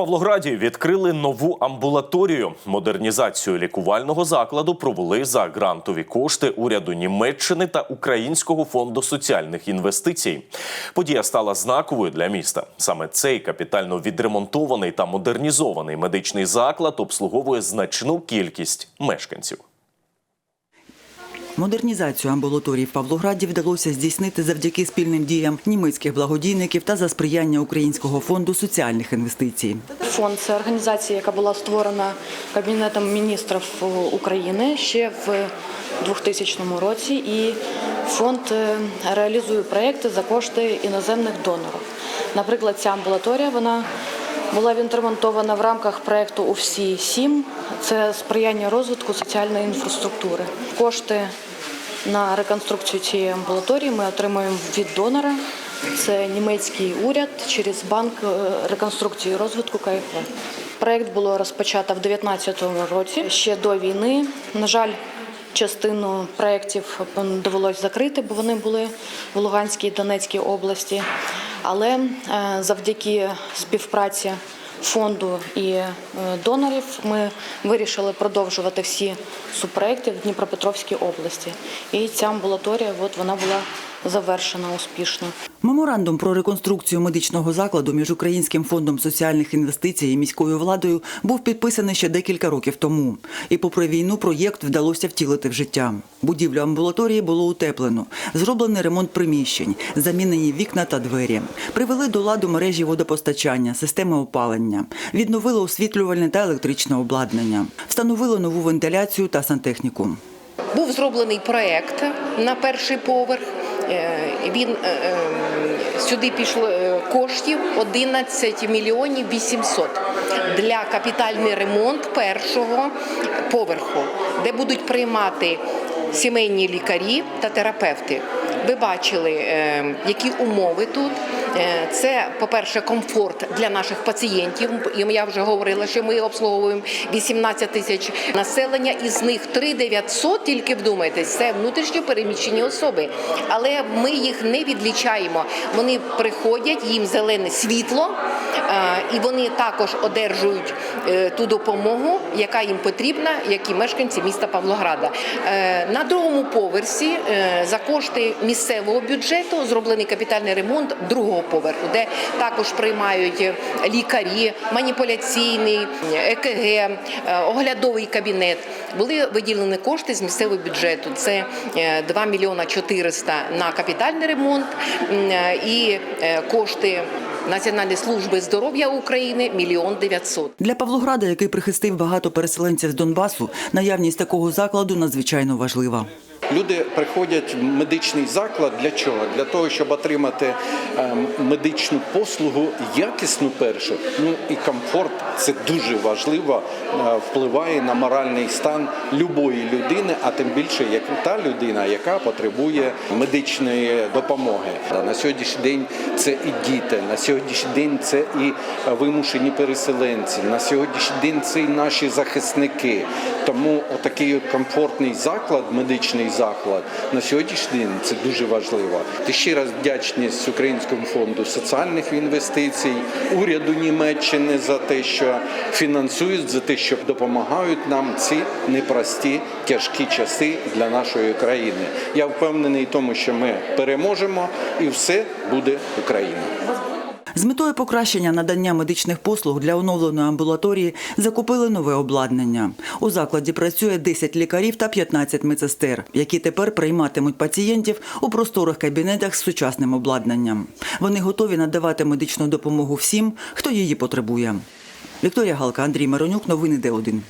Павлограді відкрили нову амбулаторію. Модернізацію лікувального закладу провели за грантові кошти уряду Німеччини та Українського фонду соціальних інвестицій. Подія стала знаковою для міста. Саме цей капітально відремонтований та модернізований медичний заклад обслуговує значну кількість мешканців. Модернізацію амбулаторії в Павлограді вдалося здійснити завдяки спільним діям німецьких благодійників та за сприяння Українського фонду соціальних інвестицій. Фонд це організація, яка була створена Кабінетом міністрів України ще в 2000 році, і фонд е, реалізує проекти за кошти іноземних донорів. Наприклад, ця амбулаторія вона була відремонтована в рамках проекту УФСІ 7 це сприяння розвитку соціальної інфраструктури. Кошти на реконструкцію цієї амбулаторії ми отримуємо від донора. Це німецький уряд через банк е, реконструкції і розвитку КФВ. Проект було розпочато в 2019 році ще до війни. На жаль, частину проєктів довелось закрити, бо вони були в Луганській і Донецькій області. Але е, завдяки співпраці фонду і е, донорів ми вирішили продовжувати всі субпроекти в Дніпропетровській області. І ця амбулаторія, от вона була завершена успішно. Меморандум про реконструкцію медичного закладу між Українським фондом соціальних інвестицій і міською владою був підписаний ще декілька років тому. І попри війну проєкт вдалося втілити в життя. Будівлю амбулаторії було утеплено, зроблений ремонт приміщень, замінені вікна та двері, привели до ладу мережі водопостачання, системи опалення, відновили освітлювальне та електричне обладнання, встановили нову вентиляцію та сантехніку. Був зроблений проект на перший поверх. Е, Він е, е, сюди пішло коштів 11 мільйонів 800 для капітальний ремонт першого поверху, де будуть приймати сімейні лікарі та терапевти. Ви бачили, які умови тут. Е, Це, по-перше, комфорт для наших пацієнтів. І Я вже говорила, що ми обслуговуємо 18 тисяч населення, із них 3 900, тільки вдумайтесь, це внутрішньо переміщені особи. Але ми їх не відлічаємо. Вони приходять, їм зелене світло, е, і вони також одержують е, ту допомогу, яка їм потрібна, як і мешканці міста Павлограда. На другому поверсі за кошти місцевого бюджету зроблений капітальний ремонт другого поверху, де також приймають е, лікарі, маніпуляційний, ЕКГ, е, оглядовий кабінет. Були виділені кошти з місцевого бюджету. Це е, 2 мільйона 400 на капітальний ремонт е, і е, кошти Національної служби здоров'я України мільйон 900. Для Павлограда, який прихистив багато переселенців з Донбасу, наявність такого закладу надзвичайно важлива. Люди приходять в медичний заклад для чого? Для того, щоб отримати е, медичну послугу якісну першу. Ну і комфорт це дуже важливо, е, впливає на моральний стан любої людини, а тим більше як та людина, яка потребує медичної допомоги. На сьогоднішній день це і діти, на сьогоднішній день це і вимушені переселенці, на сьогоднішній день це і наші захисники. Тому отакий комфортний заклад, медичний заклад на сьогоднішній день це дуже важливо. І ще раз вдячність Українському фонду соціальних інвестицій, уряду Німеччини за те, що фінансують, за те, що допомагають нам ці непрості тяжкі часи для нашої країни. Я впевнений в тому, що ми переможемо і все буде Україна. З метою покращення надання медичних послуг для оновленої амбулаторії закупили нове обладнання. У закладі працює 10 лікарів та 15 медсестер, які тепер прийматимуть пацієнтів у просторих кабінетах з сучасним обладнанням. Вони готові надавати медичну допомогу всім, хто її потребує. Вікторія Галка, Андрій Миронюк, новини Д1.